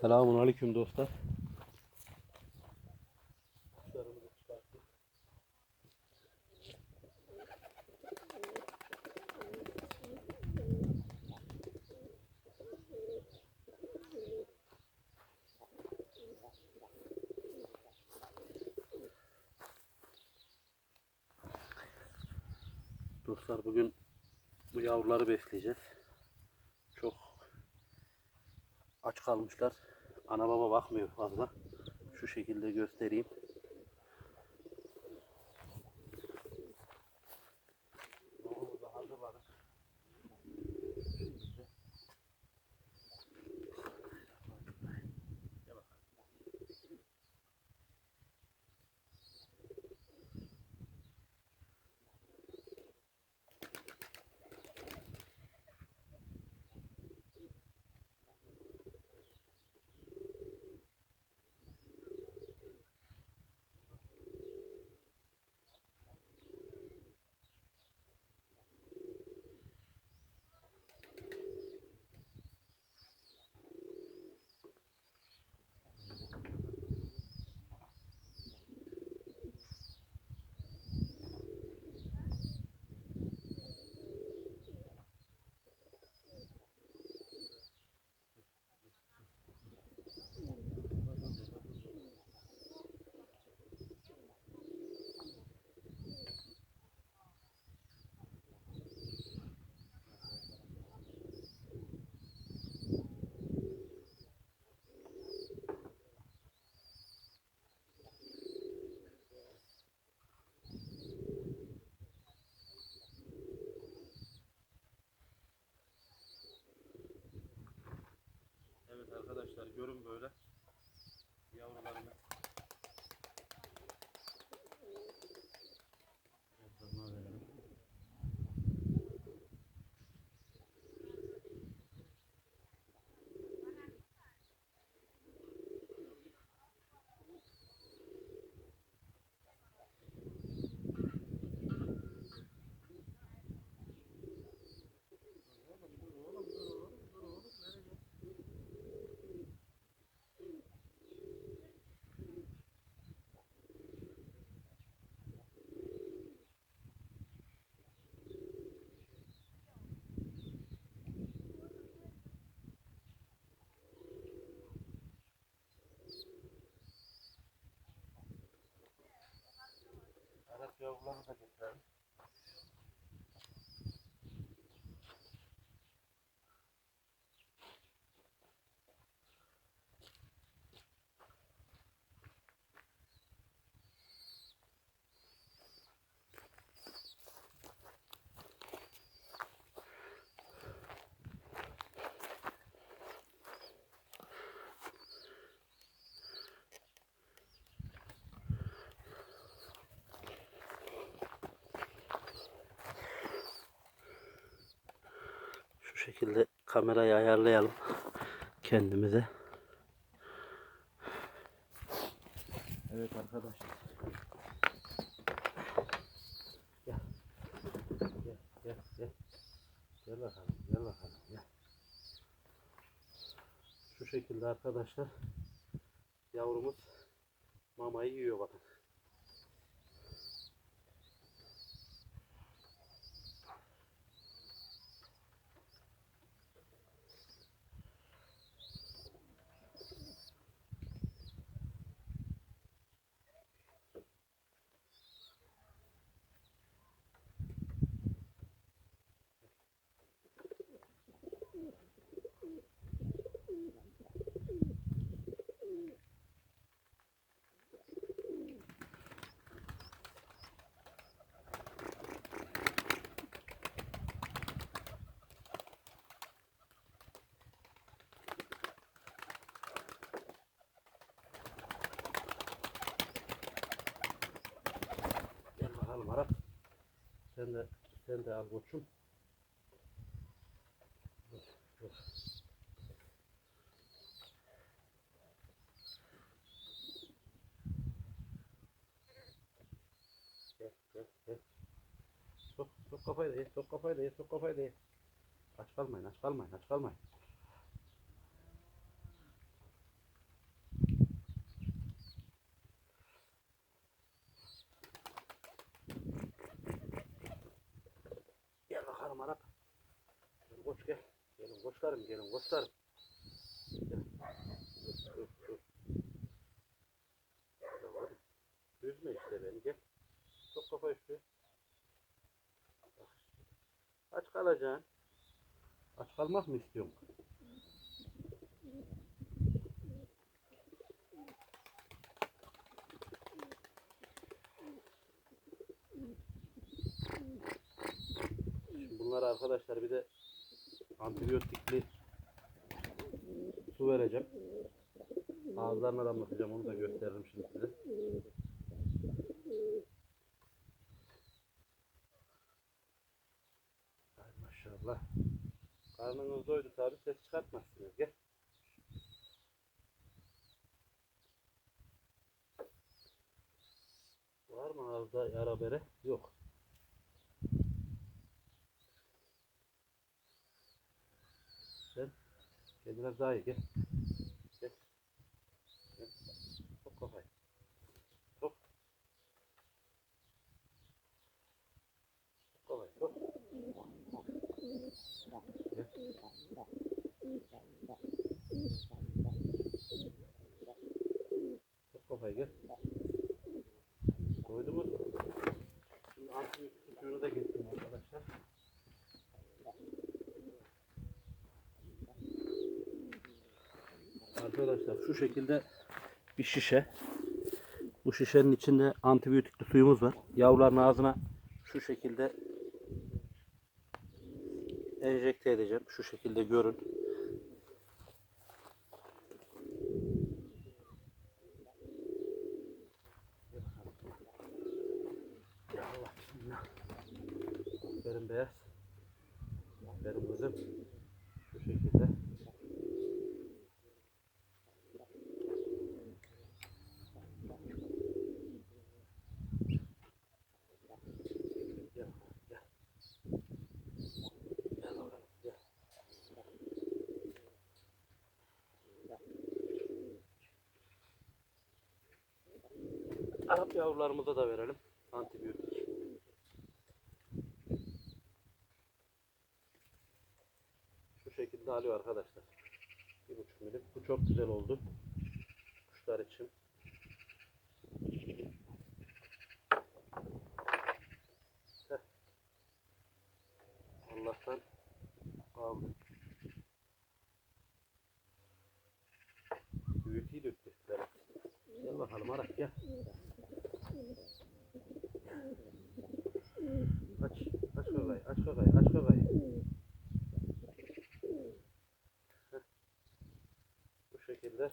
Selamun aleyküm dostlar. Dostlar bugün bu yavruları besleyeceğiz. Çok aç kalmışlar. Ana baba bakmıyor fazla. Şu şekilde göstereyim. Arkadaşlar görün böyle Arap yavrularını da getirelim. Şu şekilde kamerayı ayarlayalım kendimize. Evet arkadaşlar. Gel. Gel, gel, gel. Gel bakalım, gel bakalım, gel. Şu şekilde arkadaşlar. Yavrumuz mamayı yiyor bakın. Gel bakalım Arap. Sen de sen de al koçum. Dur, dur. Gel, gel, gel. Sok, sok kafayı da ye, sok kafayı da ye, sok kafayı da ye. Aç kalmayın, aç kalmayın, aç kalmayın. Arap Arap. Gel koç gel. Gelin koçlarım gelin koçlarım. Üzme işte beni gel. Çok kafa üstü. Aç kalacaksın. Aç kalmak mı istiyorsun? Şimdi bunlara arkadaşlar bir de antibiyotikli su vereceğim. Ağızlarına damlatacağım onu da gösteririm şimdi size. Ay maşallah. Karnınız doydu tabi ses çıkartmazsınız gel. Var mı ağızda yara bere? Yok. Sen kendine daha iyi gel. Gel. Gel. Sok kafayı. Sok. Sok kafayı. Sok. Sok kafayı gel. Koydu mu? Şimdi antibiyotik suyunu da getirdim arkadaşlar. Arkadaşlar şu şekilde bir şişe. Bu şişenin içinde antibiyotikli suyumuz var. Yavruların ağzına şu şekilde enjekte edeceğim. Şu şekilde görün. Aferin beyaz. Aferin kızım. Şu şekilde. Yavrularımıza da verelim antibiyotik. Şu şekilde alıyor arkadaşlar. Bir buçuk milim. Bu çok güzel oldu. Kuşlar için. Heh. Allah'tan aldı. Büyütüyü döktü. Berat. Gel bakalım Arak gel. Aç, aç kakayı, aç kakayı, aç kakayı. Heh. Bu şekilde.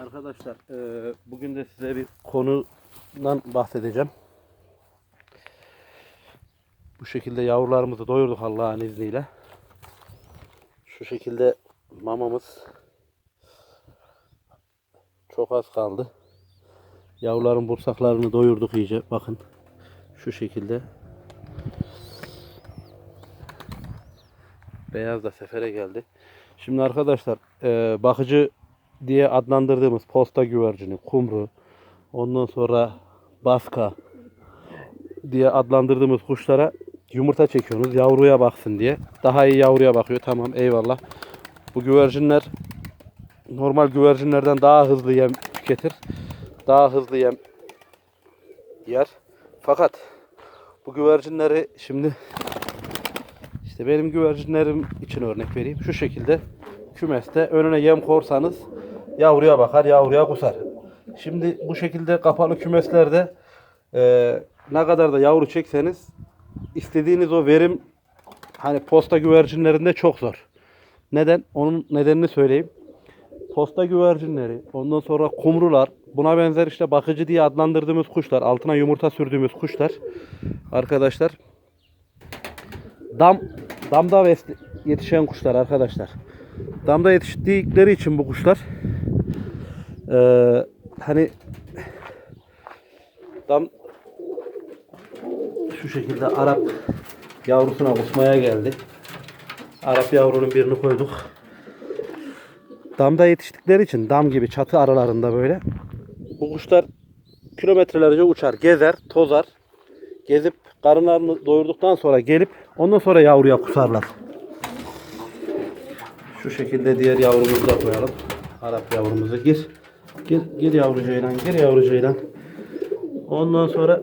Arkadaşlar eee, bugün de size bir konudan bahsedeceğim. Bu şekilde yavrularımızı doyurduk Allah'ın izniyle. Şu şekilde mamamız çok az kaldı. Yavruların bursaklarını doyurduk iyice. Bakın şu şekilde. Beyaz da sefere geldi. Şimdi arkadaşlar eee, bakıcı diye adlandırdığımız posta güvercini, kumru, ondan sonra baska diye adlandırdığımız kuşlara yumurta çekiyorsunuz. Yavruya baksın diye. Daha iyi yavruya bakıyor. Tamam eyvallah. Bu güvercinler normal güvercinlerden daha hızlı yem tüketir. Daha hızlı yem yer. Fakat bu güvercinleri şimdi işte benim güvercinlerim için örnek vereyim. Şu şekilde kümeste önüne yem korsanız yavruya bakar, yavruya kusar. Şimdi bu şekilde kapalı kümeslerde eee, ne kadar da yavru çekseniz istediğiniz o verim hani posta güvercinlerinde çok zor. Neden? Onun nedenini söyleyeyim. Posta güvercinleri, ondan sonra kumrular, buna benzer işte bakıcı diye adlandırdığımız kuşlar, altına yumurta sürdüğümüz kuşlar arkadaşlar dam damda yetişen kuşlar arkadaşlar. Damda yetiştikleri için bu kuşlar eee, hani dam şu şekilde Arap yavrusuna kusmaya geldi. Arap yavrunun birini koyduk. Damda yetiştikleri için dam gibi çatı aralarında böyle. Bu kuşlar kilometrelerce uçar, gezer, tozar. Gezip karınlarını doyurduktan sonra gelip ondan sonra yavruya kusarlar. Şu şekilde diğer yavrumuzu da koyalım. Arap yavrumuzu gir. Gir, gir yavrucayla, gir yavrucayla. Ondan sonra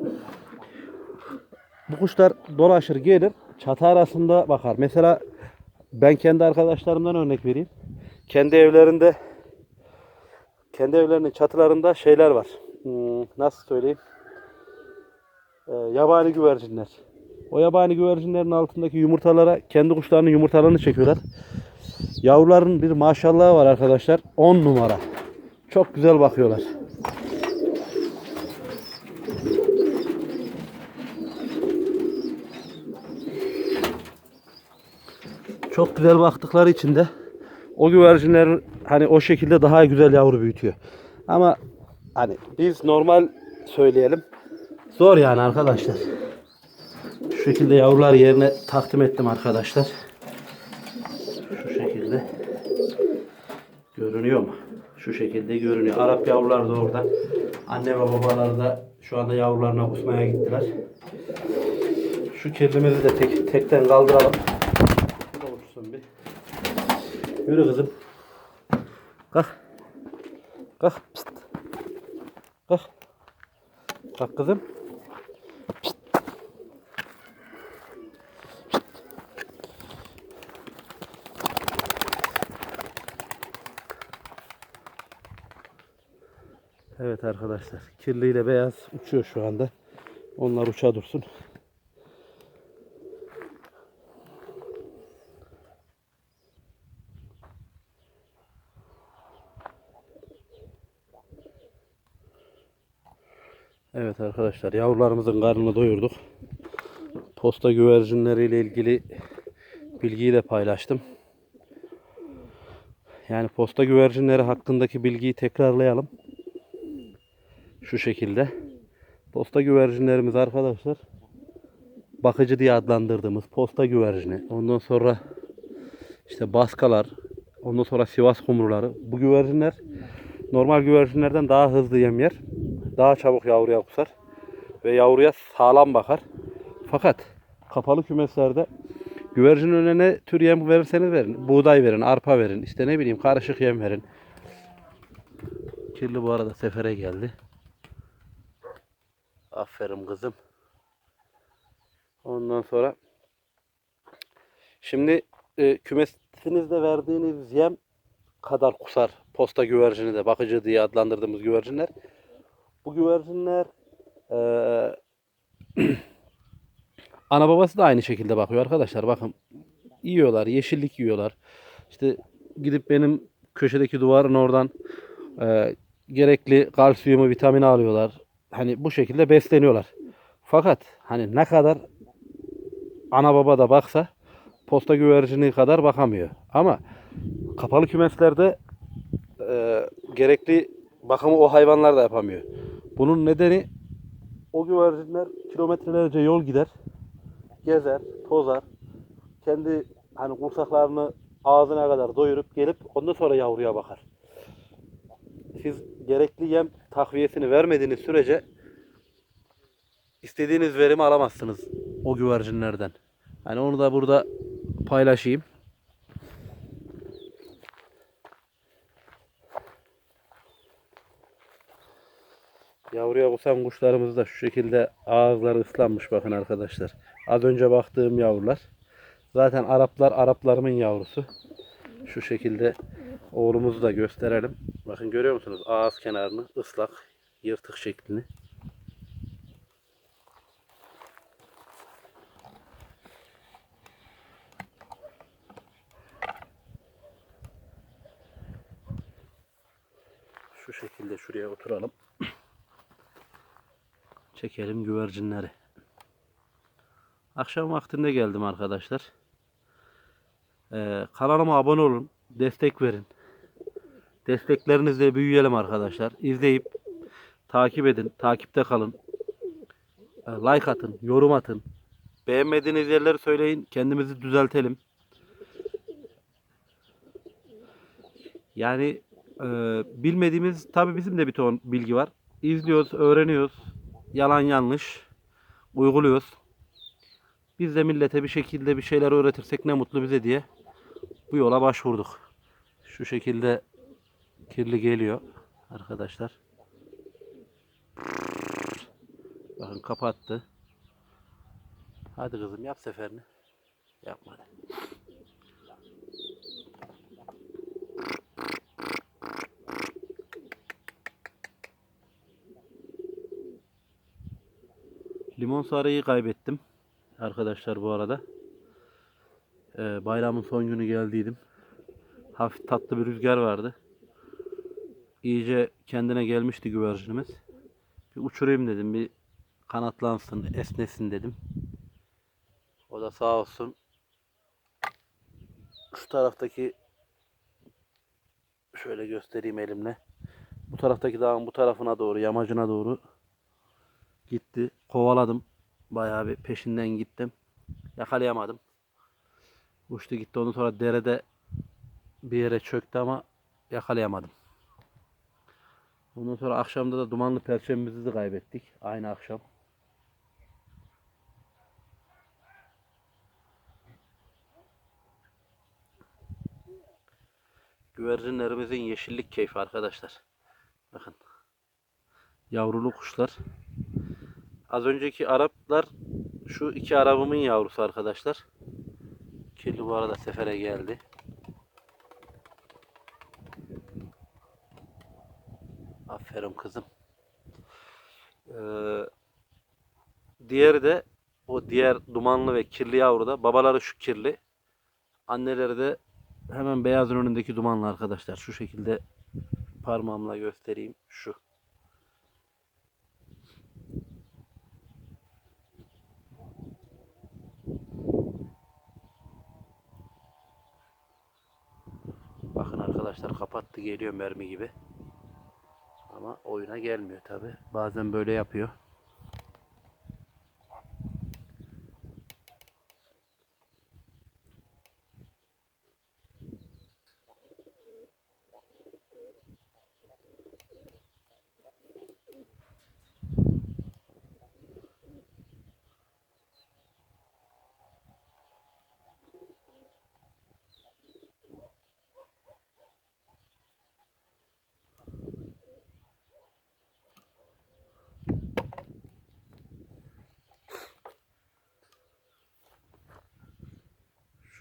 bu kuşlar dolaşır gelir. Çatı arasında bakar. Mesela ben kendi arkadaşlarımdan örnek vereyim. Kendi evlerinde kendi evlerinin çatılarında şeyler var. Hmm, nasıl söyleyeyim? Ee, yabani güvercinler. O yabani güvercinlerin altındaki yumurtalara kendi kuşlarının yumurtalarını çekiyorlar. Yavruların bir maşallahı var arkadaşlar. 10 numara. Çok güzel bakıyorlar. Çok güzel baktıkları için de o güvercinler hani o şekilde daha güzel yavru büyütüyor. Ama hani biz normal söyleyelim. Zor yani arkadaşlar. Şu şekilde yavrular yerine takdim ettim arkadaşlar. Şu şekilde. Görünüyor mu? Şu şekilde görünüyor. Arap yavrular da orada. Anne ve babalar da şu anda yavrularına kusmaya gittiler. Şu kirlimizi de tek, tekten kaldıralım. Bu da bir. Yürü kızım. Kalk. Kalk. Pist. Kalk. Kalk kızım. Evet arkadaşlar. Kirli ile beyaz uçuyor şu anda. Onlar uça dursun. Evet arkadaşlar yavrularımızın karnını doyurduk. Posta güvercinleriyle ilgili bilgiyi de paylaştım. Yani posta güvercinleri hakkındaki bilgiyi tekrarlayalım. Şu şekilde. Posta güvercinlerimiz arkadaşlar bakıcı diye adlandırdığımız posta güvercini. Ondan sonra işte baskalar, ondan sonra Sivas kumruları. Bu güvercinler normal güvercinlerden daha hızlı yem yer. Daha çabuk yavruya kusar. Ve yavruya sağlam bakar. Fakat kapalı kümeslerde güvercin önüne ne tür yem verirseniz verin. Buğday verin, arpa verin. işte ne bileyim karışık yem verin. Kirli bu arada sefere geldi. Aferin kızım. Ondan sonra şimdi e, kümesinizde verdiğiniz yem kadar kusar. Posta güvercini de bakıcı diye adlandırdığımız güvercinler. Bu güvercinler eee, ana babası da aynı şekilde bakıyor arkadaşlar. Bakın yiyorlar, yeşillik yiyorlar. İşte gidip benim köşedeki duvarın oradan eee, gerekli kalsiyumu, vitamini alıyorlar. Hani bu şekilde besleniyorlar. Fakat hani ne kadar ana baba da baksa posta güvercini kadar bakamıyor. Ama kapalı kümeslerde e, gerekli bakımı o hayvanlar da yapamıyor. Bunun nedeni o güvercinler kilometrelerce yol gider, gezer, tozar, kendi hani kursaklarını ağzına kadar doyurup gelip ondan sonra yavruya bakar. Siz gerekli yem takviyesini vermediğiniz sürece istediğiniz verimi alamazsınız o güvercinlerden. Hani onu da burada paylaşayım. Yavruya kusan kuşlarımız da şu şekilde ağızları ıslanmış bakın arkadaşlar. Az önce baktığım yavrular. Zaten Araplar Araplarımın yavrusu. Şu şekilde oğlumuzu da gösterelim. Bakın görüyor musunuz ağız kenarını ıslak yırtık şeklini. Şu şekilde şuraya oturalım. Çekelim güvercinleri. Akşam vaktinde geldim arkadaşlar. Ee, kanalıma abone olun. Destek verin. Desteklerinizle büyüyelim arkadaşlar. İzleyip takip edin. Takipte kalın. Ee, like atın. Yorum atın. Beğenmediğiniz yerleri söyleyin. Kendimizi düzeltelim. Yani e, bilmediğimiz tabii bizim de bir ton bilgi var. İzliyoruz, öğreniyoruz. Yalan yanlış uyguluyoruz. Biz de millete bir şekilde bir şeyler öğretirsek ne mutlu bize diye bu yola başvurduk. Şu şekilde kirli geliyor arkadaşlar. Bakın kapattı. Hadi kızım yap seferini. Yapma hadi. Limon sarıyı kaybettim. Arkadaşlar bu arada. Ee, bayramın son günü geldiydim. Hafif tatlı bir rüzgar vardı. İyice kendine gelmişti güvercinimiz. Bir uçurayım dedim. Bir kanatlansın, esnesin dedim. O da sağ olsun. Şu taraftaki şöyle göstereyim elimle. Bu taraftaki dağın bu tarafına doğru, yamacına doğru gitti. Kovaladım. Bayağı bir peşinden gittim. Yakalayamadım. Uçtu gitti. Ondan sonra derede bir yere çöktü ama yakalayamadım. Ondan sonra akşamda da dumanlı perçemimizi de kaybettik. Aynı akşam. Güvercinlerimizin yeşillik keyfi arkadaşlar. Bakın. Yavrulu kuşlar. Az önceki Araplar şu iki Arabımın yavrusu arkadaşlar. Kirli bu arada sefere geldi. Aferin kızım. Ee, diğeri de o diğer dumanlı ve kirli yavru da babaları şu kirli. Anneleri de hemen beyazın önündeki dumanlı arkadaşlar. Şu şekilde parmağımla göstereyim. Şu. Bakın arkadaşlar kapattı geliyor mermi gibi. Ama oyuna gelmiyor tabi. Bazen böyle yapıyor.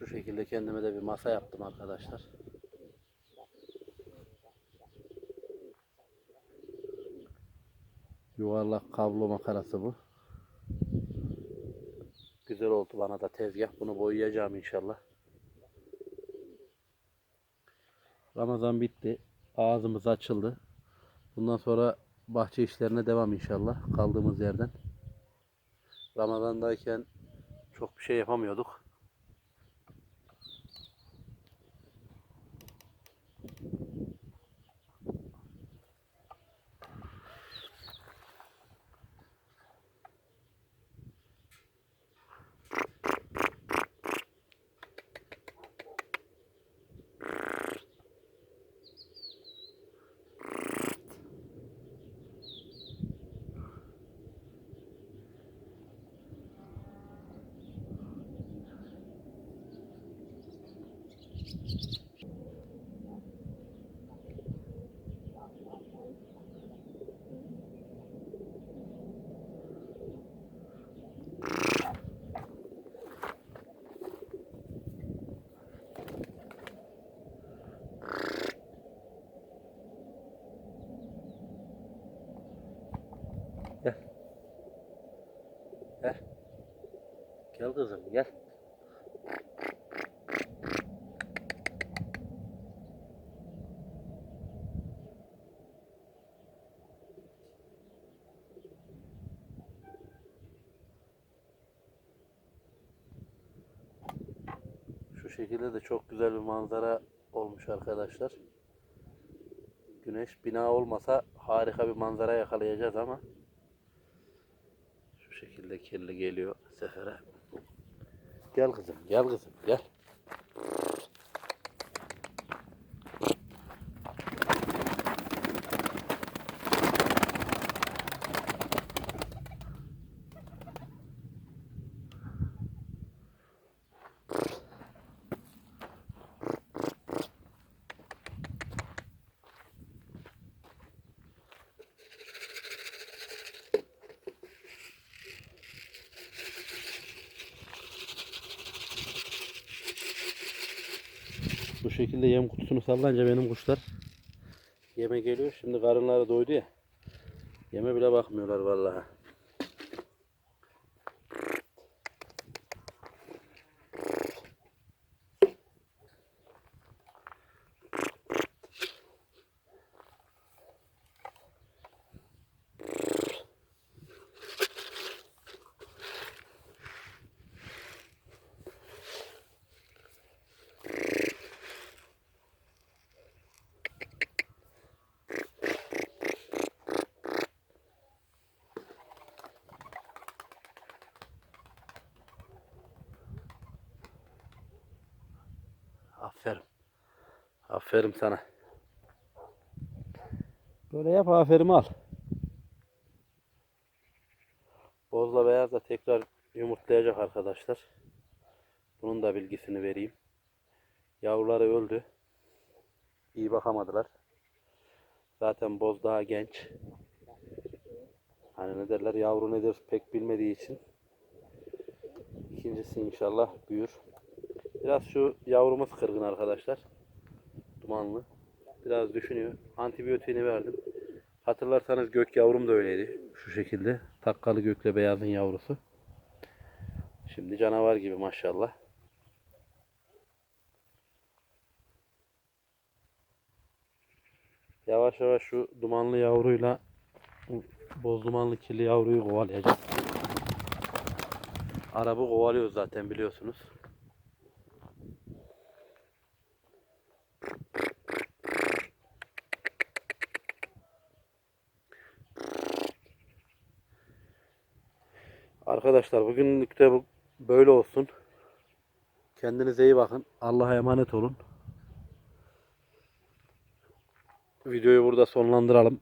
Şu şekilde kendime de bir masa yaptım arkadaşlar. Yuvarlak kablo makarası bu. Güzel oldu bana da tezgah. Bunu boyayacağım inşallah. Ramazan bitti. Ağzımız açıldı. Bundan sonra bahçe işlerine devam inşallah. Kaldığımız yerden. Ramazandayken çok bir şey yapamıyorduk. Gel. Gel. Gel kızım gel. Şu şekilde de çok güzel bir manzara olmuş arkadaşlar. Güneş bina olmasa harika bir manzara yakalayacağız ama şu şekilde kirli geliyor sefere. Gel kızım, gel kızım, gel. Bu şekilde yem kutusunu sallayınca benim kuşlar yeme geliyor. Şimdi karınları doydu ya. Yeme bile bakmıyorlar vallahi. Aferin. Aferin sana. Böyle yap aferin al. Bozla beyaz da tekrar yumurtlayacak arkadaşlar. Bunun da bilgisini vereyim. Yavruları öldü. İyi bakamadılar. Zaten boz daha genç. Hani ne derler yavru nedir pek bilmediği için. İkincisi inşallah büyür. Biraz şu yavrumuz kırgın arkadaşlar. Dumanlı. Biraz düşünüyor. Antibiyotiğini verdim. Hatırlarsanız gök yavrum da öyleydi. Şu şekilde. Takkalı gökle beyazın yavrusu. Şimdi canavar gibi maşallah. Yavaş yavaş şu dumanlı yavruyla boz dumanlı kirli yavruyu kovalayacağım. Arabı kovalıyor zaten biliyorsunuz. Arkadaşlar bugünlük de böyle olsun. Kendinize iyi bakın. Allah'a emanet olun. Videoyu burada sonlandıralım.